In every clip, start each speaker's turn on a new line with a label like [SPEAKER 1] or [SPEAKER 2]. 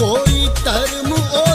[SPEAKER 1] कोई धर्म और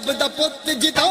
[SPEAKER 1] ਰੱਬ ਦਾ ਪੁੱਤ ਜਿਦਾ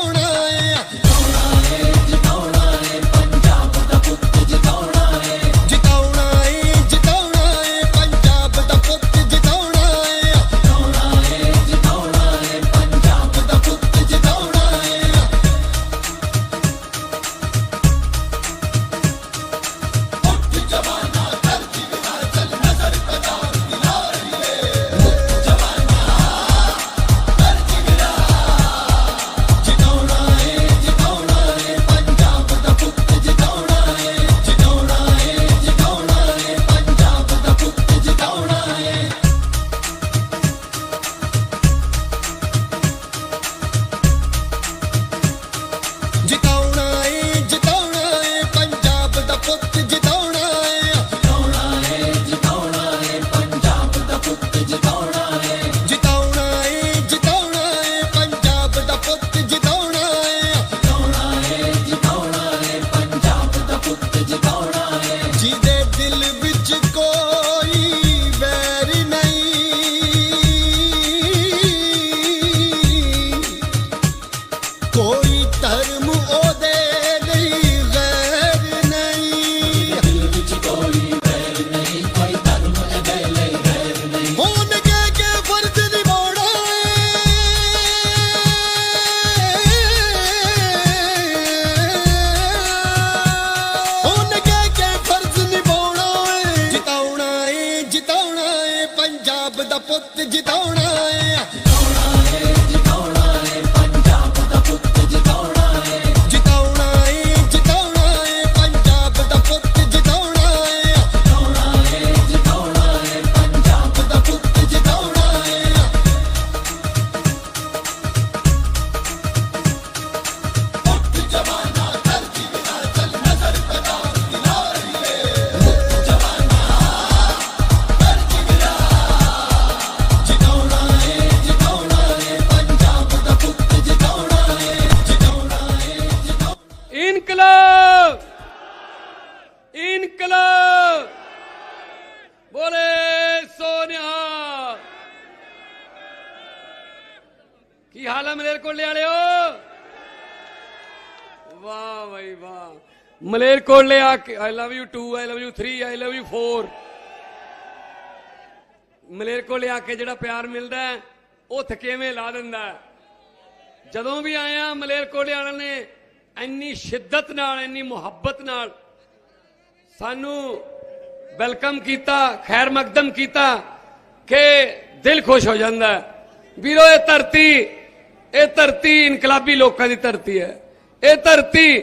[SPEAKER 1] ਕੀ
[SPEAKER 2] ਹਾਲ ਹੈ ਮਲੇਰਕੋਟਲੇ ਵਾਲਿਓ? ਵਾਹ ਬਈ ਵਾਹ। ਮਲੇਰਕੋਟਲੇ ਆ ਕੇ I love you 2 I love you 3 I love you 4 ਮਲੇਰਕੋਟਲੇ ਆ ਕੇ ਜਿਹੜਾ ਪਿਆਰ ਮਿਲਦਾ ਹੈ, ਉਹ ਥਕੇਵੇਂ ਲਾ ਦਿੰਦਾ ਹੈ। ਜਦੋਂ ਵੀ ਆਇਆ ਮਲੇਰਕੋਟਲੇ ਵਾਲਿਆਂ ਨੇ ਇੰਨੀ ਸ਼ਿੱਦਤ ਨਾਲ ਇੰਨੀ ਮੁਹੱਬਤ ਨਾਲ ਸਾਨੂੰ ਵੈਲਕਮ ਕੀਤਾ ਖੈਰ ਮਕਦਮ ਕੀਤਾ ਕਿ ਦਿਲ ਖੁਸ਼ ਹੋ ਜਾਂਦਾ ਵੀਰੋ ਇਹ ਧਰਤੀ ਇਹ ਧਰਤੀ ਇਨਕਲਾਬੀ ਲੋਕਾਂ ਦੀ ਧਰਤੀ ਹੈ। ਇਹ ਧਰਤੀ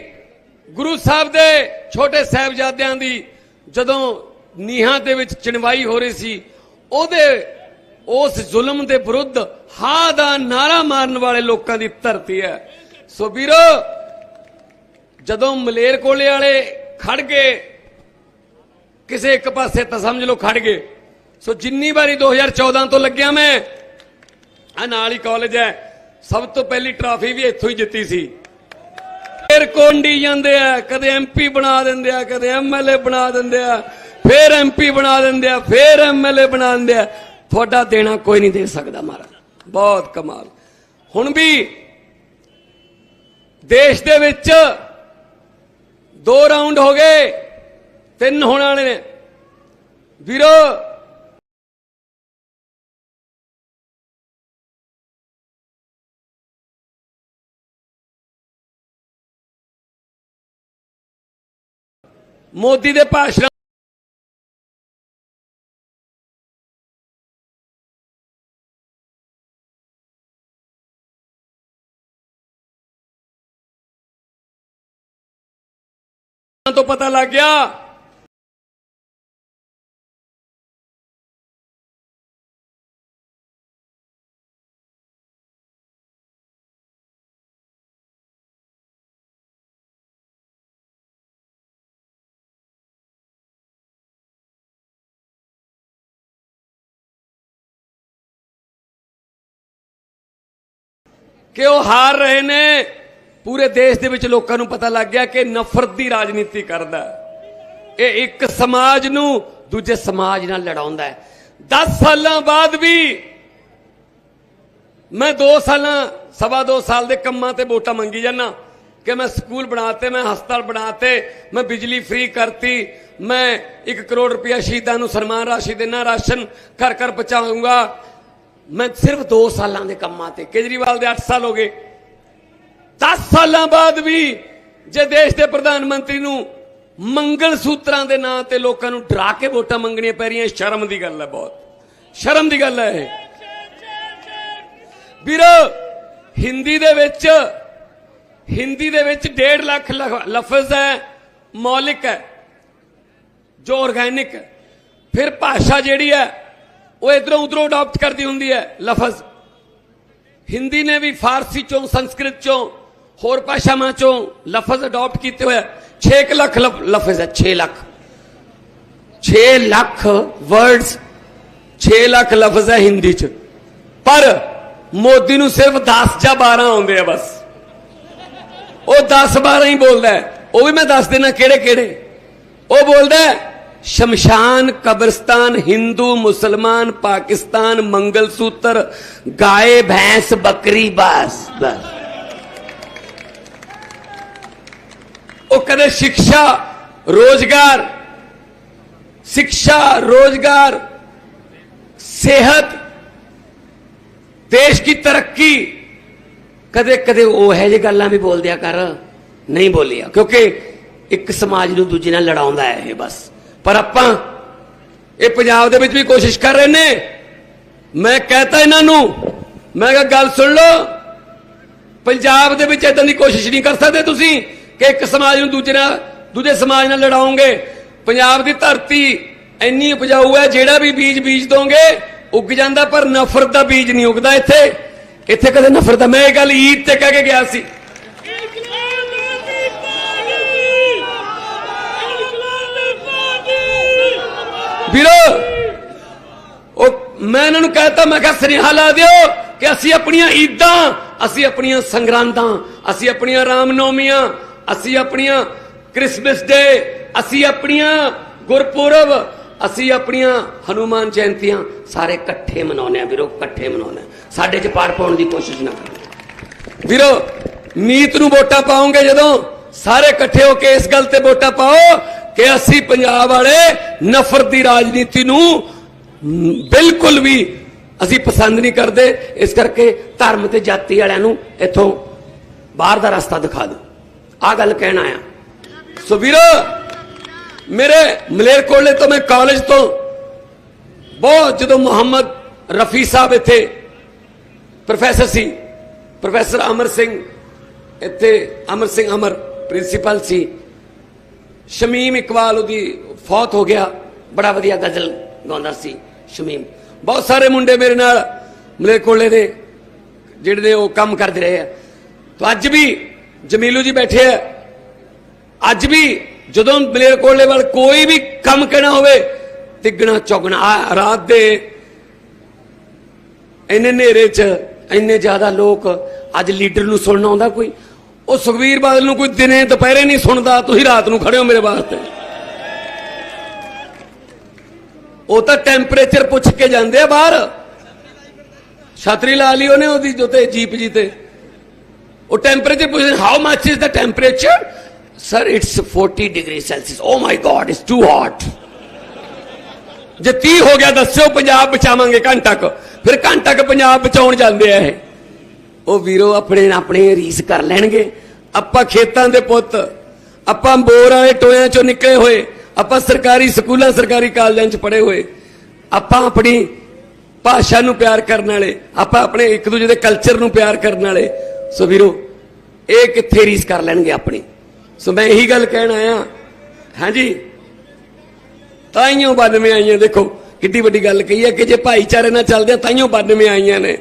[SPEAKER 2] ਗੁਰੂ ਸਾਹਿਬ ਦੇ ਛੋਟੇ ਸਾਹਿਬਜ਼ਾਦਿਆਂ ਦੀ ਜਦੋਂ ਨੀਹਾਂ ਦੇ ਵਿੱਚ ਚਿਣਵਾਈ ਹੋ ਰਹੀ ਸੀ, ਉਹਦੇ ਉਸ ਜ਼ੁਲਮ ਦੇ ਵਿਰੁੱਧ ਹਾਂ ਦਾ ਨਾਰਾ ਮਾਰਨ ਵਾਲੇ ਲੋਕਾਂ ਦੀ ਧਰਤੀ ਹੈ। ਸੋ ਵੀਰੋ, ਜਦੋਂ ਮਲੇਰਕੋਟਲੇ ਵਾਲੇ ਖੜ ਗਏ, ਕਿਸੇ ਇੱਕ ਪਾਸੇ ਤਾਂ ਸਮਝ ਲਓ ਖੜ ਗਏ। ਸੋ ਜਿੰਨੀ ਵਾਰੀ 2014 ਤੋਂ ਲੱਗਿਆ ਮੈਂ ਆ ਨਾਲ ਹੀ ਕਾਲਜ ਹੈ। ਸਭ ਤੋਂ ਪਹਿਲੀ ਟਰਾਫੀ ਵੀ ਇੱਥੋਂ ਹੀ ਜਿੱਤੀ ਸੀ। ਫਿਰ ਕੋਂਡੀ ਜਾਂਦੇ ਆ, ਕਦੇ ਐਮਪੀ ਬਣਾ ਦਿੰਦੇ ਆ, ਕਦੇ ਐਮਐਲਏ ਬਣਾ ਦਿੰਦੇ ਆ, ਫਿਰ ਐਮਪੀ ਬਣਾ ਦਿੰਦੇ ਆ, ਫਿਰ ਐਮਐਲਏ ਬਣਾ ਦਿੰਦੇ ਆ। ਤੁਹਾਡਾ ਦੇਣਾ ਕੋਈ ਨਹੀਂ ਦੇ ਸਕਦਾ ਮਹਾਰਾਜ। ਬਹੁਤ ਕਮਾਲ। ਹੁਣ ਵੀ ਦੇਸ਼ ਦੇ ਵਿੱਚ ਦੋ ਰਾਉਂਡ ਹੋ ਗਏ, ਤਿੰਨ ਹੋਣ ਵਾਲੇ ਨੇ। ਵੀਰੋ ਮੋਦੀ ਦੇ ਭਾਸ਼ਣ ਤੋਂ ਪਤਾ ਲੱਗ ਗਿਆ ਕਿ ਉਹ ਹਾਰ ਰਹੇ ਨੇ? ਪੂਰੇ ਦੇਸ਼ ਦੇ ਵਿੱਚ ਲੋਕਾਂ ਨੂੰ ਪਤਾ ਲੱਗ ਗਿਆ ਕਿ ਨਫ਼ਰਤ ਦੀ ਰਾਜਨੀਤੀ ਕਰਦਾ ਇਹ ਇੱਕ ਸਮਾਜ ਨੂੰ ਦੂਜੇ ਸਮਾਜ ਨਾਲ ਲੜਾਉਂਦਾ ਹੈ। 10 ਸਾਲਾਂ ਬਾਅਦ ਵੀ ਮੈਂ 2 ਸਾਲਾਂ, ਸਵਾ 2 ਸਾਲ ਦੇ ਕੰਮਾਂ ਤੇ ਵੋਟਾਂ ਮੰਗੀ ਜਾਂਦਾ। ਕਿ ਮੈਂ ਸਕੂਲ ਬਣਾਤੇ, ਮੈਂ ਹਸਪਤਾਲ ਬਣਾਤੇ, ਮੈਂ ਬਿਜਲੀ ਫ੍ਰੀ ਕਰਤੀ, ਮੈਂ 1 ਕਰੋੜ ਰੁਪਇਆ ਸ਼ਹੀਦਾਂ ਨੂੰ ਸਨਮਾਨ ਰਾਸ਼ੀ ਦੇਣਾ, ਰਾਸ਼ਨ ਘਰ ਘਰ ਪਹੁੰਚਾਉਂਗਾ। ਮੈਂ ਸਿਰਫ 2 ਸਾਲਾਂ ਦੇ ਕੰਮਾਂ ਤੇ, ਕੇਜਰੀਵਾਲ ਦੇ 8 ਸਾਲ ਹੋ ਗਏ। 10 ਸਾਲਾਂ ਬਾਅਦ ਵੀ ਜੇ ਦੇਸ਼ ਦੇ ਪ੍ਰਧਾਨ ਮੰਤਰੀ ਨੂੰ ਮੰਗਲ ਸੂਤਰਾਂ ਦੇ ਨਾਂ ਤੇ ਲੋਕਾਂ ਨੂੰ ਡਰਾ ਕੇ ਵੋਟਾਂ ਮੰਗਣੀਆਂ ਪੈ ਰਹੀਆਂ, ਸ਼ਰਮ ਦੀ ਗੱਲ ਹੈ ਬਹੁਤ। ਸ਼ਰਮ ਦੀ ਗੱਲ ਹੈ ਇਹ। ਵੀਰੋ, ਹਿੰਦੀ ਦੇ ਵਿੱਚ, ਹਿੰਦੀ ਦੇ ਵਿੱਚ 1.5 ਲੱਖ ਲਫ਼ਜ਼ ਹੈ, ਮੌਲਿਕ ਹੈ, ਜੋ ਆਰਗੈਨਿਕ ਫਿਰ ਭਾਸ਼ਾ ਜਿਹੜੀ ਹੈ ਉਹ ਇਧਰੋਂ ਉਧਰੋਂ ਅਡਾਪਟ ਕਰਦੀ ਹੁੰਦੀ ਹੈ ਲਫ਼ਜ਼। ਹਿੰਦੀ ਨੇ ਵੀ ਫਾਰਸੀ ਚੋਂ, ਸੰਸਕ੍ਰਿਤ ਚੋਂ, ਹੋਰ ਭਾਸ਼ਾਵਾਂ ਚੋਂ ਲਫ਼ਜ਼ ਅਡਾਪਟ ਕੀਤੇ ਹੋਏ 6 ਲੱਖ ਲਫ਼ਜ਼ ਹੈ 6 ਲੱਖ। 6 ਲੱਖ ਵਰਡਸ 6 ਲੱਖ ਲਫ਼ਜ਼ ਹੈ ਹਿੰਦੀ ਚ। ਪਰ ਮੋਦੀ ਨੂੰ ਸਿਰਫ 10 ਜਾਂ 12 ਆਉਂਦੇ ਆ ਬਸ। ਉਹ 10 12 ਹੀ ਬੋਲਦਾ ਉਹ ਵੀ ਮੈਂ ਦੱਸ ਦੇਣਾ ਕਿਹੜੇ ਕਿਹੜੇ ਉਹ ਬੋਲਦਾ ਸ਼ਮਸ਼ਾਨ ਕਬਰਸਤਾਨ ਹਿੰਦੂ ਮੁਸਲਮਾਨ ਪਾਕਿਸਤਾਨ ਮੰਗਲ ਸੂਤਰ ਗਾਏ ਭੈਂਸ ਬੱਕਰੀ ਬਸ ਬਸ ਉਹ ਕਦੇ ਸਿੱਖਿਆ ਰੋਜ਼ਗਾਰ ਸਿੱਖਿਆ ਰੋਜ਼ਗਾਰ ਸਿਹਤ ਦੇਸ਼ ਦੀ ਤਰੱਕੀ ਕਦੇ ਕਦੇ ਉਹ ਹੈ ਜੇ ਗੱਲਾਂ ਵੀ ਬੋਲ ਦਿਆ ਕਰ ਨਹੀਂ ਬੋਲਿਆ ਕਿਉਂਕਿ ਇੱਕ ਸਮਾਜ ਨੂੰ ਦੂਜੇ ਨਾਲ ਲੜਾਉਂਦਾ ਹੈ ਇਹ ਬਸ ਪਰ ਆਪਾਂ ਇਹ ਪੰਜਾਬ ਦੇ ਵਿੱਚ ਵੀ ਕੋਸ਼ਿਸ਼ ਕਰ ਰਹੇ ਨੇ। ਮੈਂ ਕਹਤਾ ਇਹਨਾਂ ਨੂੰ, ਮੈਂ ਕਿਹਾ ਗੱਲ ਸੁਣ ਲਓ, ਪੰਜਾਬ ਦੇ ਵਿੱਚ ਇਦਾਂ ਦੀ ਕੋਸ਼ਿਸ਼ ਨਹੀਂ ਕਰ ਸਕਦੇ ਤੁਸੀਂ ਕਿ ਇੱਕ ਸਮਾਜ ਨੂੰ ਦੂਜੇ ਨਾਲ ਦੂਜੇ ਸਮਾਜ ਨਾਲ ਲੜਾਓਗੇ ਪੰਜਾਬ ਦੀ ਧਰਤੀ ਇੰਨੀ ਉਪਜਾਊ ਹੈ, ਜਿਹੜਾ ਵੀ ਬੀਜ ਬੀਜ ਦੋਗੇ, ਉੱਗ ਜਾਂਦਾ, ਪਰ ਨਫ਼ਰਤ ਦਾ ਬੀਜ ਨਹੀਂ ਉੱਗਦਾ ਇੱਥੇ। ਇੱਥੇ ਕਦੇ ਨਫ਼ਰਤ ਦਾ ਮੈਂ ਇਹ ਗੱਲ ਈਦ ਤੇ ਕਹਿ ਕੇ ਗਿਆ ਸੀ। ਮੈਂ ਇਹਨਾਂ ਨੂੰ ਕਹਿਤਾ, ਮੈਂ ਕਿਹਾ, ਸੁਨੇਹਾ ਲਾ ਦਿਓ ਕਿ ਅਸੀਂ ਆਪਣੀਆਂ ਈਦਾਂ, ਅਸੀਂ ਆਪਣੀਆਂ ਸੰਗਰਾਂਦਾਂ, ਅਸੀਂ ਆਪਣੀਆਂ ਰਾਮਨੌਮੀਆਂ, ਅਸੀਂ ਆਪਣੀਆਂ ਕ੍ਰਿਸਮਸ ਡੇ, ਅਸੀਂ ਆਪਣੀਆਂ ਗੁਰਪੁਰਬ, ਅਸੀਂ ਆਪਣੀਆਂ ਹਨੂਮਾਨ ਜਯੰਤੀਆਂ, ਸਾਰੇ ਇਕੱਠੇ ਮਨਾਉਂਦੇ ਆ ਵੀਰੋ, ਇਕੱਠੇ ਮਨਾਉਂਦੇ ਆ ਸਾਡੇ ਚ ਪਾੜ ਪਾਉਣ ਦੀ ਕੋਸ਼ਿਸ਼ ਨਾ ਕਰੋ। ਵੀਰੋ, ਮੀਤ ਨੂੰ ਵੋਟਾਂ ਪਾਉਂਗੇ ਜਦੋਂ, ਸਾਰੇ ਇਕੱਠੇ ਹੋ ਕੇ ਇਸ ਗੱਲ ਤੇ ਵੋਟਾਂ ਪਾਓ ਕਿ ਅਸੀਂ ਪੰਜਾਬ ਵਾਲੇ ਨਫ਼ਰਤ ਦੀ ਰਾਜਨੀਤੀ ਨੂੰ ਬਿਲਕੁਲ ਵੀ ਅਸੀਂ ਪਸੰਦ ਨਹੀਂ ਕਰਦੇ। ਇਸ ਕਰਕੇ ਧਰਮ ਤੇ ਜਾਤੀ ਵਾਲਿਆਂ ਨੂੰ ਇੱਥੋਂ ਬਾਹਰ ਦਾ ਰਸਤਾ ਦਿਖਾ ਦਿਓ। ਆ ਗੱਲ ਕਹਿਣਾ ਆ ਸੋ ਵੀਰੋ, ਮੇਰੇ ਮਲੇਰਕੋਟਲੇ ਤੋਂ ਮੈਂ ਕਾਲਜ ਤੋਂ ਬਹੁਤ ਜਦੋਂ ਮੁਹੰਮਦ ਰਫੀ ਸਾਹਿਬ ਇੱਥੇ ਪ੍ਰੋਫੈਸਰ ਸੀ ਪ੍ਰੋਫੈਸਰ ਅਮਰ ਸਿੰਘ, ਇੱਥੇ ਅਮਰ ਸਿੰਘ ਅਮਰ ਪ੍ਰਿੰਸੀਪਲ ਸੀ। ਸ਼ਮੀਮ ਇਕਬਾਲ ਉਹਦੀ ਫੌਤ ਹੋ ਗਿਆ। ਬੜਾ ਵਧੀਆ ਗਜ਼ਲ ਗਾਉਂਦਾ ਸੀ ਸ਼ਮੀਮ। ਬਹੁਤ ਸਾਰੇ ਮੁੰਡੇ ਮੇਰੇ ਨਾਲ ਮਲੇਰਕੋਟਲੇ ਦੇ, ਜਿਹੜੇ ਨੇ ਉਹ ਕੰਮ ਕਰਦੇ ਰਹੇ ਆ। ਤਾਂ ਅੱਜ ਵੀ ਜਮੀਲੂ ਜੀ ਬੈਠੇ ਆ। ਅੱਜ ਵੀ ਜਦੋਂ ਮਲੇਰਕੋਟਲੇ ਵੱਲ ਕੋਈ ਵੀ ਕੰਮ ਕਹਿਣਾ ਹੋਵੇ, ਤਿੱਗਣਾ ਚੌਗਣਾ, ਆ ਰਾਤ ਦੇ ਇੰਨੇ ਹਨੇਰੇ 'ਚ ਇੰਨੇ ਜ਼ਿਆਦਾ ਲੋਕ, ਅੱਜ ਲੀਡਰ ਨੂੰ ਸੁਣਨਾ ਆਉਂਦਾ ਕੋਈ? ਉਹ ਸੁਖਵੀਰ ਬਾਦਲ ਨੂੰ ਕੋਈ ਦਿਨੇ ਦੁਪਹਿਰੇ ਨਹੀਂ ਸੁਣਦਾ, ਤੁਸੀਂ ਰਾਤ ਨੂੰ ਖੜੇ ਹੋ ਮੇਰੇ ਵਾਸਤੇ। ਉਹ ਤਾਂ ਟੈਂਪਰੇਚਰ ਪੁੱਛ ਕੇ ਜਾਂਦੇ ਆ ਬਾਹਰ। ਛਤਰੀ ਲਾ ਲਈ ਉਹਨੇ ਉਹਦੀ ਜੋਤੇ ਜੀਪ ਜੀ ਤੇ। ਉਹ ਟੈਂਪਰੇਚਰ ਪੁੱਛਦੇ how much is the temperature sir it's 40 degree Celsius oh my God it's too hot ਜੇ 30 ਹੋ ਗਿਆ ਦੱਸਿਓ, ਪੰਜਾਬ ਬਚਾਵਾਂਗੇ ਘੰਟਾ ਕੁ ਫਿਰ ਘੰਟਾ ਕੁ ਪੰਜਾਬ ਬਚਾਉਣ ਜਾਂਦੇ ਆ ਇਹ। ਉਹ ਵੀਰੋ ਆਪਣੇ ਆਪਣੇ ਰੀਸ ਕਰ ਲੈਣਗੇ। ਆਪਾਂ ਖੇਤਾਂ ਦੇ ਪੁੱਤ, ਆਪਾਂ ਬੋਰਾਂ ਦੇ ਟੋਇਆਂ ਚੋਂ ਨਿਕਲੇ ਹੋਏ। ਆਪਾਂ ਸਰਕਾਰੀ ਸਕੂਲਾਂ, ਸਰਕਾਰੀ ਕਾਲਜਾਂ 'ਚ ਪੜ੍ਹੇ ਹੋਏ। ਆਪਾਂ ਆਪਣੀ ਭਾਸ਼ਾ ਨੂੰ ਪਿਆਰ ਕਰਨ ਵਾਲੇ, ਆਪਾਂ ਆਪਣੇ ਇੱਕ ਦੂਜੇ ਦੇ ਕਲਚਰ ਨੂੰ ਪਿਆਰ ਕਰਨ ਵਾਲੇ। ਸੋ ਵੀਰੋ, ਇਹ ਕਿੱਥੇ ਰੀਸ ਕਰ ਲੈਣਗੇ ਆਪਣੀ? ਸੋ ਮੈਂ ਇਹੀ ਗੱਲ ਕਹਿਣ ਆਇਆ। ਹਾਂਜੀ? ਤਾਈਓ 92 ਆਈਆਂ, ਦੇਖੋ, ਕਿੱਡੀ ਵੱਡੀ ਗੱਲ ਕਹੀ ਹੈ ਕਿ ਜੇ ਭਾਈਚਾਰੇ ਨਾਲ ਚੱਲਦੇ ਆ, ਤਾਈਓ 92 ਆਈਆਂ ਨੇ।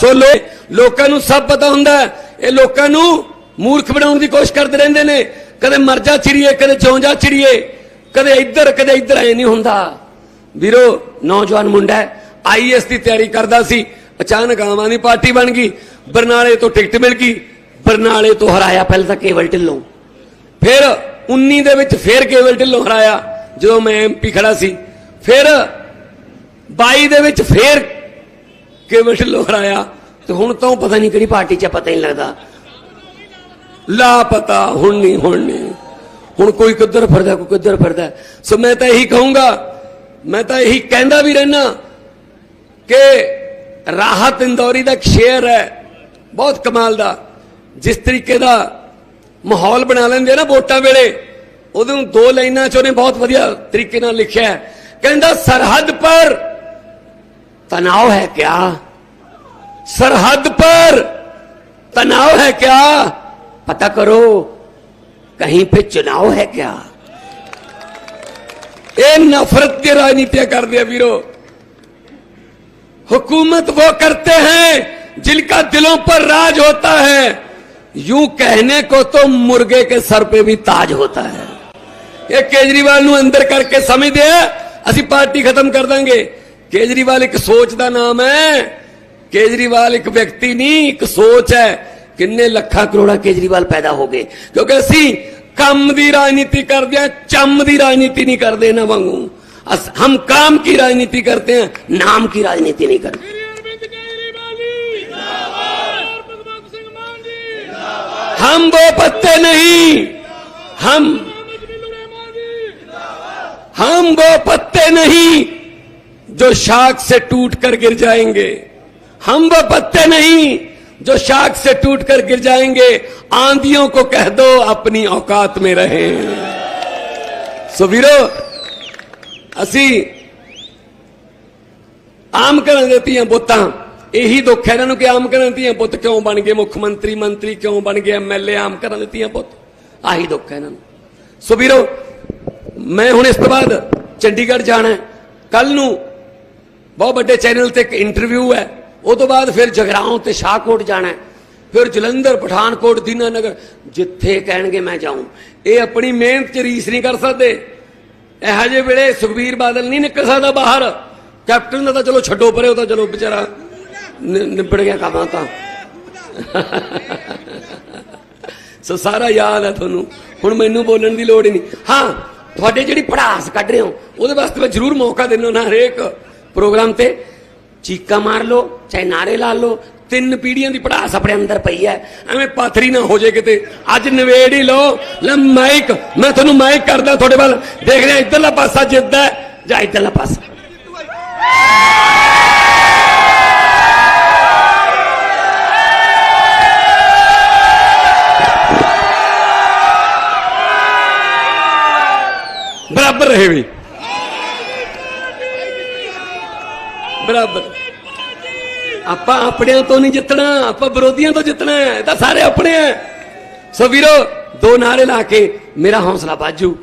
[SPEAKER 2] ਸੋ ਲੋ, ਲੋਕਾਂ ਨੂੰ ਸਭ ਪਤਾ ਹੁੰਦਾ ਇਹ ਲੋਕਾਂ ਨੂੰ ਮੂਰਖ ਬਣਾਉਣ ਦੀ ਕੋਸ਼ਿਸ਼ ਕਰਦੇ ਰਹਿੰਦੇ ਨੇ। ਕਦੇ ਮਰਜਾ ਚਿੜੀਏ, ਕਦੇ ਚੌਂਜਾ ਚਿੜੀਏ, ਕਦੇ ਇੱਧਰ ਕਦੇ ਇੱਧਰ, ਐ ਨਹੀਂ ਹੁੰਦਾ। ਵੀਰੋ, ਨੌਜਵਾਨ ਮੁੰਡਾ ਆਈਐਸ ਦੀ ਤਿਆਰੀ ਕਰਦਾ ਸੀ, ਅਚਾਨਕ ਆਮ ਆਦਮੀ ਪਾਰਟੀ ਬਣ ਗਈ, ਬਰਨਾਲੇ ਤੋਂ ਟਿਕਟ ਮਿਲ ਗਈ, ਬਰਨਾਲੇ ਤੋਂ ਹਰਾਇਆ ਪਹਿਲਾਂ ਤਾਂ ਕੇਵਲ ਢਿੱਲੋਂ। ਫਿਰ 19 ਦੇ ਵਿੱਚ ਫਿਰ ਕੇਵਲ ਢਿੱਲੋਂ ਹਰਾਇਆ, ਜਦੋਂ ਮੈਂ ਐਮਪੀ ਖੜਾ ਸੀ। ਫਿਰ 22 ਦੇ ਵਿੱਚ ਫਿਰ ਕੇਵਲ ਢਿੱਲੋਂ ਹਰਾਇਆ, ਤੇ ਹੁਣ ਤਾਂ ਪਤਾ ਨਹੀਂ ਕਿਹੜੀ ਪਾਰਟੀ 'ਚ ਪਤਾ ਹੀ ਨਹੀਂ ਲੱਗਦਾ। ਲਾਪਤਾ ਹੁਣ ਨਹੀਂ ਹੁਣ ਨਹੀਂ। ਹੁਣ ਕੋਈ ਕਿੱਧਰ ਫਿਰਦਾ, ਕੋਈ ਕਿੱਧਰ ਫਿਰਦਾ। ਸੋ ਮੈਂ ਤਾਂ ਇਹੀ ਕਹੂੰਗਾ, ਮੈਂ ਤਾਂ ਇਹੀ ਕਹਿੰਦਾ ਵੀ ਰਹਿਣਾ ਕਿ ਰਾਹਤ ਇੰਦੌਰੀ ਦਾ ਸ਼ੇਅਰ ਹੈ, ਬਹੁਤ ਕਮਾਲ ਦਾ। ਜਿਸ ਤਰੀਕੇ ਦਾ ਮਾਹੌਲ ਬਣਾ ਲੈਂਦੇ ਨਾ ਵੋਟਾਂ ਵੇਲੇ, ਉਹਦੇ ਨੂੰ ਦੋ ਲਾਈਨਾਂ 'ਚ ਉਹਨੇ ਬਹੁਤ ਵਧੀਆ ਤਰੀਕੇ ਨਾਲ ਲਿਖਿਆ ਕਹਿੰਦਾ, ਸਰਹੱਦ ਪਰ ਤਣਾਅ ਹੈ ਕਿਆ? ਸਰਹੱਦ ਪਰ ਤਣਾਅ ਹੈ ਕਿਆ? पता करो कहीं पे चुनाव है क्या ये नफरत की राजनीतियां कर दिया वीरो हुकूमत वो करते हैं जिनका दिलों पर राज होता है यूं कहने को तो मुर्गे के सर पे भी ताज होता है ਇਹ ਕੇਜਰੀਵਾਲ ਨੂੰ ਅੰਦਰ ਕਰਕੇ ਸਮਝਦੇ ਆ ਅਸੀਂ ਪਾਰਟੀ ਖਤਮ ਕਰ ਦਾਂਗੇ ਕੇਜਰੀਵਾਲ ਇੱਕ ਸੋਚ ਦਾ ਨਾਮ ਹੈ ਕੇਜਰੀਵਾਲ ਇੱਕ ਵਿਅਕਤੀ ਨਹੀਂ ਇੱਕ ਸੋਚ ਹੈ ਕਿੰਨੇ ਲੱਖਾਂ ਕਰੋੜਾਂ ਕੇਜਰੀਵਾਲ ਪੈਦਾ ਹੋ ਗਏ ਕਿਉਂਕਿ ਅਸੀਂ ਕੰਮ ਦੀ ਰਾਜਨੀਤੀ ਕਰਦੇ ਹਾਂ ਚੰਮ ਦੀ ਰਾਜਨੀਤੀ ਨਹੀਂ ਕਰਦੇ ਇਹਨਾਂ ਵਾਂਗੂ ਅਸ- ਹਮ काम की राजनीति करते हैं नाम की राजनीति नहीं करते
[SPEAKER 3] ਸ੍ਰੀ ਅਰਵਿੰਦ ਕੇਜਰੀਵਾਲ ਜੀ ਜਿੰਦਾਬਾਦ ਭਗਵੰਤ ਸਿੰਘ ਮਾਨ ਜੀ
[SPEAKER 2] हम वो पत्ते नहीं हम
[SPEAKER 3] ਮੁਹੰਮਦ ਬਿੱਲੂ ਰਹਿਮਾਨ ਜੀ
[SPEAKER 2] हम वो पत्ते नहीं जो शाख से टूट कर गिर जाएंगे हम वो पत्ते नहीं जो शाख से टूट कर गिर जाएंगे आंधियों को कह दो अपनी औकात में रहें सो वीरो ਅਸੀਂ ਆਮ ਕਰਨ ਦੇ ਧੀਆਂ ਪੁੱਤਾਂ ਇਹੀ ਦੁੱਖ ਹੈ ਇਹਨਾਂ ਨੂੰ ਕਿ ਆਮ ਕਰਨ ਦੀਆਂ ਪੁੱਤ ਕਿਉਂ ਬਣ ਗਏ ਮੁੱਖ ਮੰਤਰੀ ਮੰਤਰੀ ਕਿਉਂ ਬਣ ਗਏ ਐਮਐਲਏ ਆਮ ਕਰਨ ਦੇ ਧੀਆਂ ਪੁੱਤ ਆਹੀ ਦੁੱਖ ਹੈ ਇਹਨਾਂ ਨੂੰ ਸੋ ਵੀਰੋ ਮੈਂ ਹੁਣ ਇਸ ਤੋਂ ਬਾਅਦ ਚੰਡੀਗੜ੍ਹ ਜਾਣਾ ਕੱਲ ਨੂੰ ਬਹੁਤ ਵੱਡੇ ਚੈਨਲ ਤੇ ਇੱਕ ਇੰਟਰਵਿਊ ਹੈ ਉਹ ਤੋਂ ਬਾਅਦ ਫਿਰ ਜਗਰਾਉਂ ਤੇ ਸ਼ਾਹਕੋਟ ਜਾਣਾ ਫਿਰ ਜਲੰਧਰ, ਪਠਾਨਕੋਟ, ਦੀਨਾਨਗਰ, ਜਿੱਥੇ ਕਹਿਣਗੇ ਮੈਂ ਜਾਊਂ। ਇਹ ਆਪਣੀ ਮਿਹਨਤ ਚ ਰੀਸ ਨਹੀਂ ਕਰ ਸਕਦੇ। ਇਹੋ ਜਿਹੇ ਵੇਲੇ ਸੁਖਬੀਰ ਬਾਦਲ ਨਹੀਂ ਨਿਕਲ ਸਕਦਾ ਬਾਹਰ। ਕੈਪਟਨ ਦਾ ਤਾਂ ਚਲੋ ਛੱਡੋ ਪਰੇ, ਉਹ ਤਾਂ ਚਲੋ ਵਿਚਾਰਾ ਨਿ- ਨਿਬੜ ਗਿਆ ਕੰਮ ਤਾਂ। ਸੋ ਸਾਰਾ ਯਾਦ ਹੈ ਤੁਹਾਨੂੰ। ਹੁਣ ਮੈਨੂੰ ਬੋਲਣ ਦੀ ਲੋੜ ਹੀ ਨਹੀਂ। ਹਾਂ, ਤੁਹਾਡੇ ਜਿਹੜੀ ਪੜਾਸ ਕੱਢ ਰਹੇ ਹੋ, ਉਹਦੇ ਵਾਸਤੇ ਮੈਂ ਜ਼ਰੂਰ ਮੌਕਾ ਦਿੰਦਾ ਨਾ ਹਰੇਕ ਪ੍ਰੋਗਰਾਮ ਤੇ। ਚੀਕਾ ਮਾਰ ਲਓ, ਚਾਹੇ ਨਾਰੇ ਲਾ ਲਓ, ਤਿੰਨ ਪੀੜੀਆਂ ਦੀ ਪੜਾਸ ਆਪਣੇ ਅੰਦਰ ਪਈ ਹੈ। ਐਵੇਂ ਪਾਥਰੀ ਨਾ ਹੋ ਜੇ ਕਿਤੇ। ਅੱਜ ਨਵੇੜ ਹੀ ਲਓ। ਲੈ ਮਾਈਕ, ਮੈਂ ਤੁਹਾਨੂੰ ਮਾਈਕ ਕਰਦਾ ਤੁਹਾਡੇ ਵੱਲ। ਦੇਖਦੇ ਹਾਂ ਇੱਧਰਲਾ ਪਾਸਾ ਜਿੱਤਦਾ ਜਾਂ ਇੱਧਰਲਾ ਪਾਸਾ? ਬਰਾਬਰ ਰਹੇ ਵੀ। ਬਰਾਬਰ। ਆਪਾਂ ਆਪਣਿਆਂ ਤੋਂ ਨਹੀਂ ਜਿੱਤਣਾ, ਆਪਾਂ ਵਿਰੋਧੀਆਂ ਤੋਂ ਜਿੱਤਣਾ ਹੈ, ਇਹ ਤਾਂ ਸਾਰੇ ਆਪਣੇ ਹੈ। ਸੋ ਵੀਰੋ, ਦੋ ਨਾਰੇ ਲਾ ਕੇ ਮੇਰਾ ਹੌਸਲਾ ਬਾਜੂ।